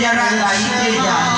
やらないでやる。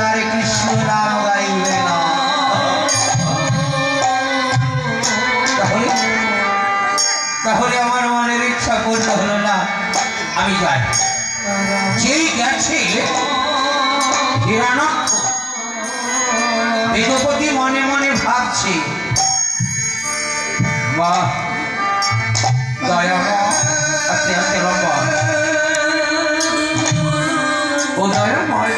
আর কৃষ্ণ নাম গাইবে না তাহলে তাহলে আমার মনের ইচ্ছা পূর্ণ হলো না, আমি যাই। যেই গেছে হিরানক্ষ মনে মনে ভাবছে বা আস্তে আস্তে লম্বা ও দয়া ময়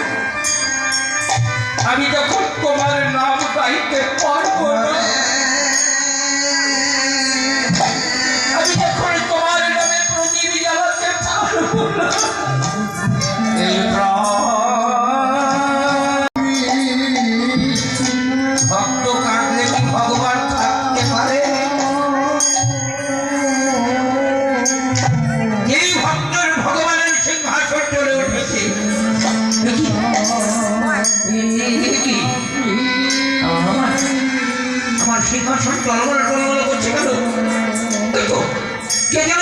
আমি যখন তোমার নাম গাইতে পারব না আমি যখন তোমার নামে প্রদীপ জ্বালাতে পারব ভগবান ভগবানের সিংহাসন চলে উঠেছে। আমার সিংহাসন টলমল টলমল করছে কেন? কে যেন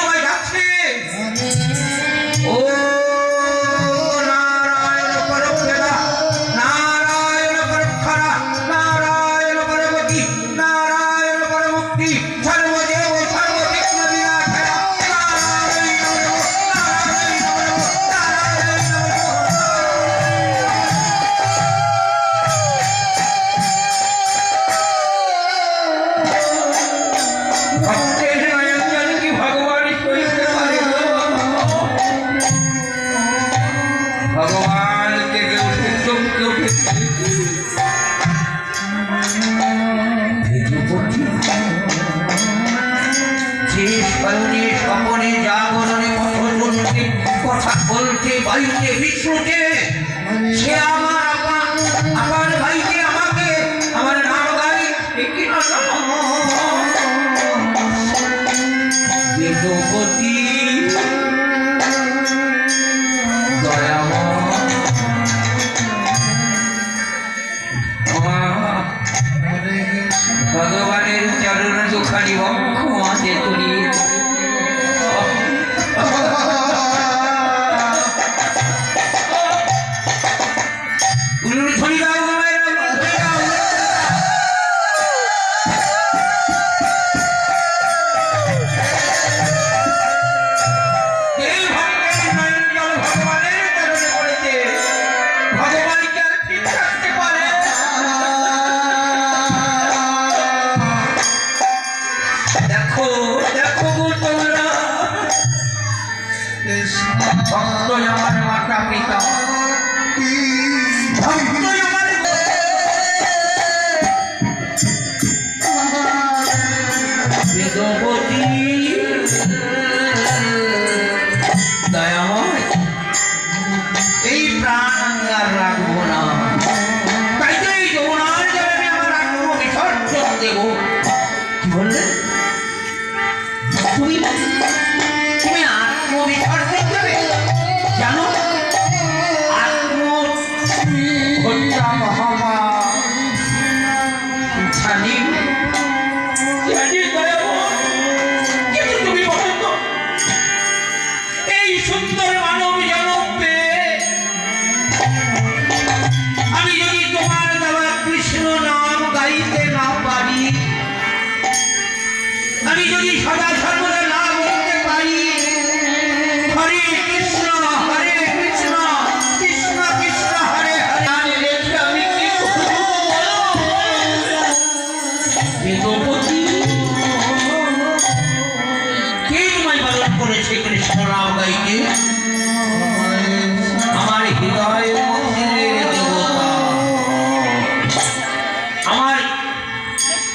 কথা বলছে বায়ুতে বিষ্ণুকে সে আমার ভক্ত আমার মাতা পিতা। ভক্ত আমার বেদবতী এই প্রাণ আর রাখব না। তাই তো এই যমুনার জলে আমি আমার তুমি এই সুন্দর মানব জনম পেয়ে আমি যদি তোমার দেওয়া আমি যদি সদা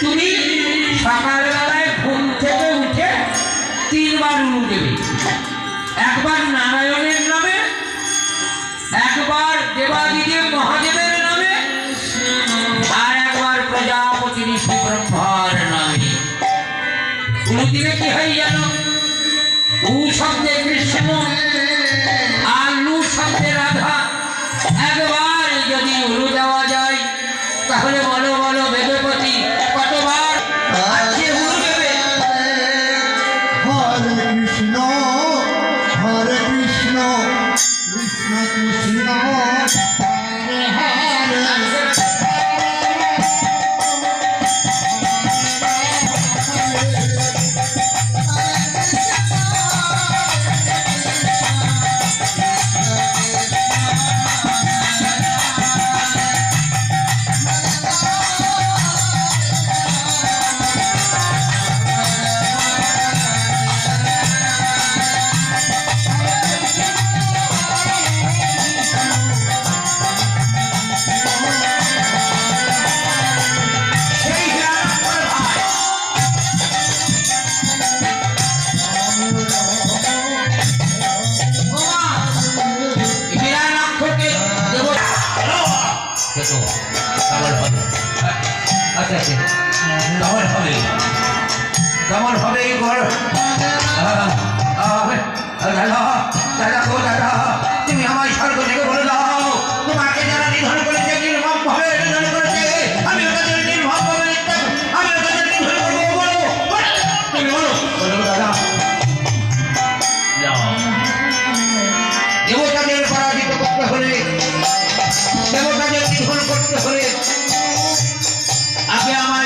তুমি সকালবেলায় ঘুম থেকে উঠে তিনবার উলু দেবে। একবার নারায়ণের নামে, একবার দেবাদিদেব মহাদেবের নামে, আর একবার প্রজাপতি ঋষি ব্রহ্মার নামে। উলু দিলে কি হয় জানো? আছে। কেমন হবে? কেমন হবে এই ঘর? দাদা দাদা গো, দাদা, তুমি আমার স্বর্গ থেকে বলে দাও। তোমাকে যারা নিধন করেছে, নির্মম ভাবে নিধন করেছে, আমি ওদের নির্মম ভাবে আমি ওদের নিধন করব, বলো তুমি বলো বলো, দাদা। দেবতাদের পরাজিত করতে হলে, দেবতাদের নিধন করতে হলে আগে আমার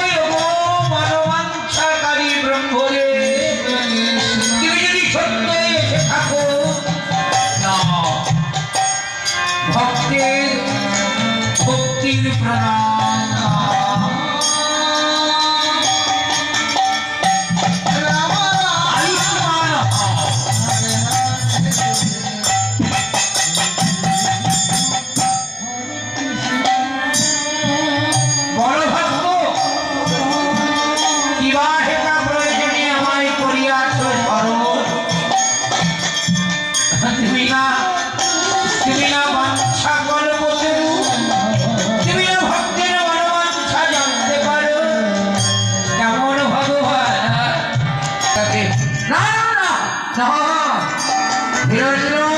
No, no.